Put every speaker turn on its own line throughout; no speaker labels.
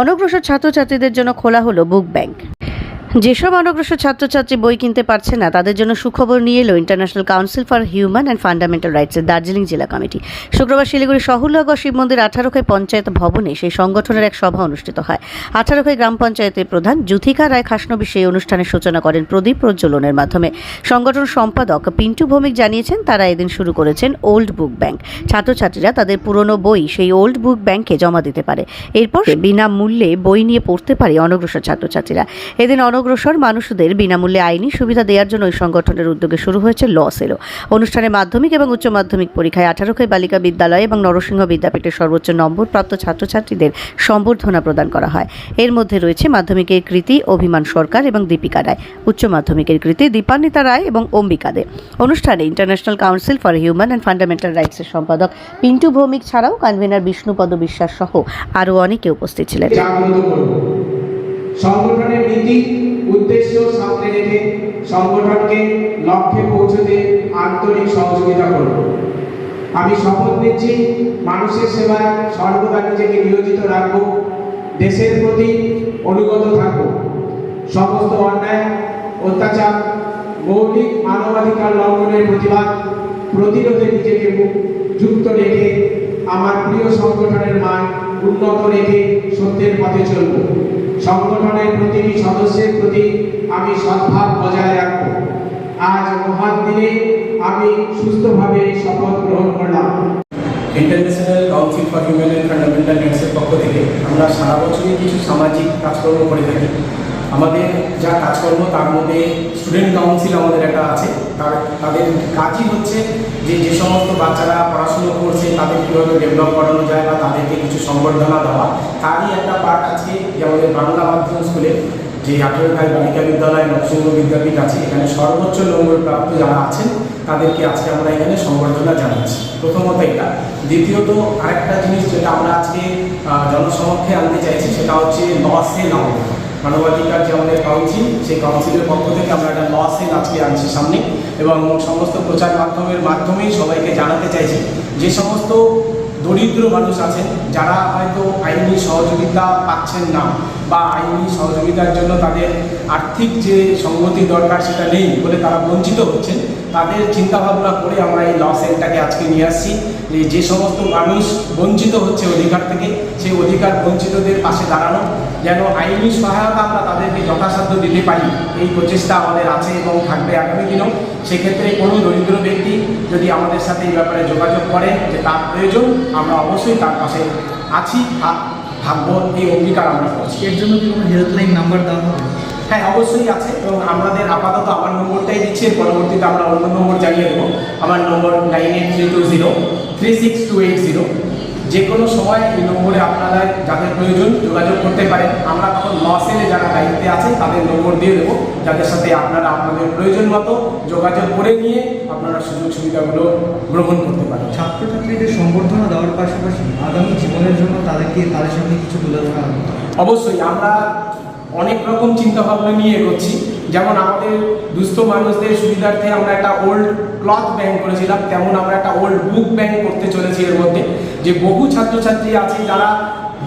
অনগ্রসর ছাত্রছাত্রীদের জন্য খোলা হলো বুক ব্যাংক। যেসব অনগ্রসর ছাত্রছাত্রী বই কিনতে পারছে না তাদের জন্য সুখবর নিয়ে এলো international council for human and fundamental রাইটসের Darjeeling জেলা কমিটি। শুক্রবার শিলিগুড়ি শহুলনগর শিব মন্দির আঠারোখাই পঞ্চায়েত ভবনে সেই সংগঠনের এক সভা অনুষ্ঠিত হয়। আঠারোখাই গ্রাম পঞ্চায়েতের প্রধান জুথিকা রায় খাসনবী সেই অনুষ্ঠানের সূচনা করেন প্রদীপ প্রজ্বলনের মাধ্যমে। সংগঠন সম্পাদক পিন্টু ভৌমিক জানিয়েছেন তারা এদিন শুরু করেছেন ওল্ড বুক ব্যাংক ছাত্রছাত্রীরা তাদের পুরনো বই সেই ওল্ড বুক ব্যাংকে জমা দিতে পারে। এরপর বিনামূল্যে বই নিয়ে পড়তে পারে অনগ্রসর ছাত্রছাত্রীরা। এদিন অনগ্রসর মানুষদের বিনামূল্যে আইনি সুবিধা দেওয়ার জন্য ওই সংগঠনের উদ্যোগে শুরু হয়েছে ল সেলো। অনুষ্ঠানে মাধ্যমিক এবং উচ্চ মাধ্যমিক পরীক্ষায় আঠারোখাই বালিকা বিদ্যালয় এবং নরসিংহ বিদ্যাপীঠের সর্বোচ্চ নম্বর প্রাপ্ত ছাত্রছাত্রীদের সম্বর্ধনা প্রদান করা হয়। এর মধ্যে রয়েছে মাধ্যমিকের কৃতি অভিমান সরকার এবং দীপিকা রায়, উচ্চ মাধ্যমিকের কৃতি দীপান্বিতা রায় এবং অম্বিকা দে। অনুষ্ঠানে international council for human and fundamental রাইটসের সম্পাদক পিন্টু ভৌমিক ছাড়াও কনভেনার বিষ্ণুপদ বিশ্বাস সহ আরও অনেকে উপস্থিত ছিলেন।
সংগঠনের নীতি উদ্দেশ্য সামনে রেখে সংগঠনকে লক্ষ্যে পৌঁছতে আন্তরিক সহযোগিতা করব। আমি শপথ নিচ্ছি, মানুষের সেবায় সর্বদা নিজেকে নিয়োজিত রাখব, দেশের প্রতি অনুগত থাকব। সমস্ত অন্যায়, অত্যাচার, মৌলিক মানবাধিকার লঙ্ঘনের প্রতিবাদ প্রতিরোধে নিজেকে যুক্ত রেখে আমার প্রিয় সংগঠনের মান উন্নত রেখে সত্যের পথে চলব। সংগঠনের প্রতিটি সদস্যের প্রতি আমি সদ্ভাব বজায় রাখব। আজ মহান দিনে আমি সুস্থভাবে শপথ গ্রহণ করলাম।
International council for human and fundamental রাইটসের পক্ষ থেকে আমরা সারা বছরই কিছু সামাজিক কাজকর্ম করে থাকি। আমাদের যা কাজকর্ম, তার মধ্যে স্টুডেন্ট কাউন্সিল আমাদের একটা আছে। তার, তাদের কাজই হচ্ছে যে যে সমস্ত বাচ্চারা পড়াশুনো করছে, তাদের কীভাবে ডেভেলপ করানো যায় বা তাদেরকে কিছু সম্বর্ধনা দেওয়া, তারই একটা পার্ট আজকে যে আমাদের বাংলা মাধ্যম স্কুলে যে আঠেরো ভাই বালিকা বিদ্যালয়, নরসিংহ বিদ্যাপীঠ আছে, এখানে সর্বোচ্চ নম্বর প্রাপ্ত যারা আছেন, তাদেরকে আজকে আমরা এখানে সম্বর্ধনা জানাচ্ছি। প্রথমত এটা। দ্বিতীয়ত, আরেকটা জিনিস যেটা আমরা আজকে জনসমক্ষে আনতে চাইছি, সেটা হচ্ছে সেল আমাদের মানবাধিকার যে আমাদের কাউন্সিল সেই কাউন্সিলের পক্ষ থেকে আমরা একটা ল সেল আজকে আনছি সামনে এবং সমস্ত প্রচার মাধ্যমের মাধ্যমেই সবাইকে জানাতে চাইছি যে সমস্ত দরিদ্র মানুষ আছেন, যারা হয়তো আইনি সহযোগিতা পাচ্ছেন না বা আইনি সহযোগিতার জন্য তাদের আর্থিক যে সংগতি দরকার সেটা নেই বলে তারা বঞ্চিত হচ্ছেন তাদের চিন্তাভাবনা করে আমরা এই ল সেলটাকে আজকে নিয়ে আসছি। যে যে সমস্ত মানুষ বঞ্চিত হচ্ছে অধিকার থেকে, সেই অধিকার বঞ্চিতদের পাশে দাঁড়ানো, যেন আইনি সহায়তা আমরা তাদেরকে যথাসাধ্য দিতে পারি, এই প্রচেষ্টা আমাদের আছে এবং থাকবে আগামী দিনেও। সেক্ষেত্রে কোনো দরিদ্র ব্যক্তি যদি আমাদের সাথে এই ব্যাপারে যোগাযোগ করে যে তার প্রয়োজন, আমরা অবশ্যই তার পাশে আছি ভাববো এই অঙ্গীকার আমরা করছি।
এর জন্য কোনো হেল্পলাইন নাম্বার দেওয়া হবে?
হ্যাঁ অবশ্যই আছে এবং আমাদের আপাতত আমার নম্বরটাই দিচ্ছি পরবর্তীতে আমরা অন্য নম্বর জানিয়ে দেবো। আমার number nine eight three two zero three six two eight zero. যে কোনো সময় এই নম্বরে আপনারা যাদের প্রয়োজন যোগাযোগ করতে পারেন আমরা তখন লসেলে যারা দায়িত্বে আছে তাদের নম্বর দিয়ে দেবো যাদের সাথে আপনারা আপনাদের প্রয়োজন মতো যোগাযোগ করে নিয়ে আপনারা সুযোগ সুবিধাগুলো গ্রহণ করতে পারেন।
ছাত্রছাত্রীদের সম্বর্ধনা দেওয়ার পাশাপাশি আগামী জীবনের জন্য তাদেরকে তাদের সামনে কিছু তুলে ধরা
অবশ্যই আমরা অনেক রকম চিন্তা ভাবনা নিয়ে এগোচ্ছি। যেমন আমাদের দুস্থ মানুষদের সুবিধার্থে আমরা একটা ওল্ড ক্লথ ব্যাংক করেছিলাম, তেমন আমরা একটা ওল্ড বুক ব্যাংক করতে চলেছি এর মধ্যে। যে বহু ছাত্রছাত্রী আছে যারা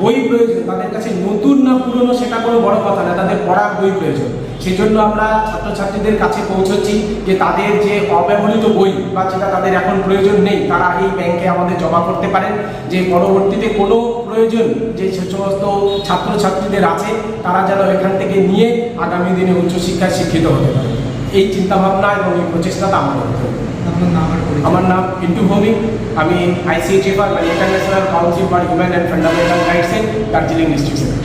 বই প্রয়োজন, তাদের কাছে নতুন না পুরনো সেটা কোনো বড় কথা না, তাদের পড়ার বই প্রয়োজন। সেই জন্য আমরা ছাত্রছাত্রীদের কাছে পৌঁছচ্ছি যে তাদের যে অব্যবহৃত বই বা যেটা তাদের এখন প্রয়োজন নেই তারা এই ব্যাংকে আমাদের জমা করতে পারেন। যে পরবর্তীতে কোনো প্রয়োজন যে সে সমস্ত ছাত্রছাত্রীদের আছে তারা যেন এখান থেকে নিয়ে আগামী দিনে উচ্চশিক্ষায় শিক্ষিত হতে পারে। এই চিন্তাভাবনা এবং এই প্রচেষ্টাটা
নাম
আমার নাম পিন্টু ভৌমিক। আমি আইসিএইচএফআর মানে international council for human and fundamental রাইটসের Darjeeling district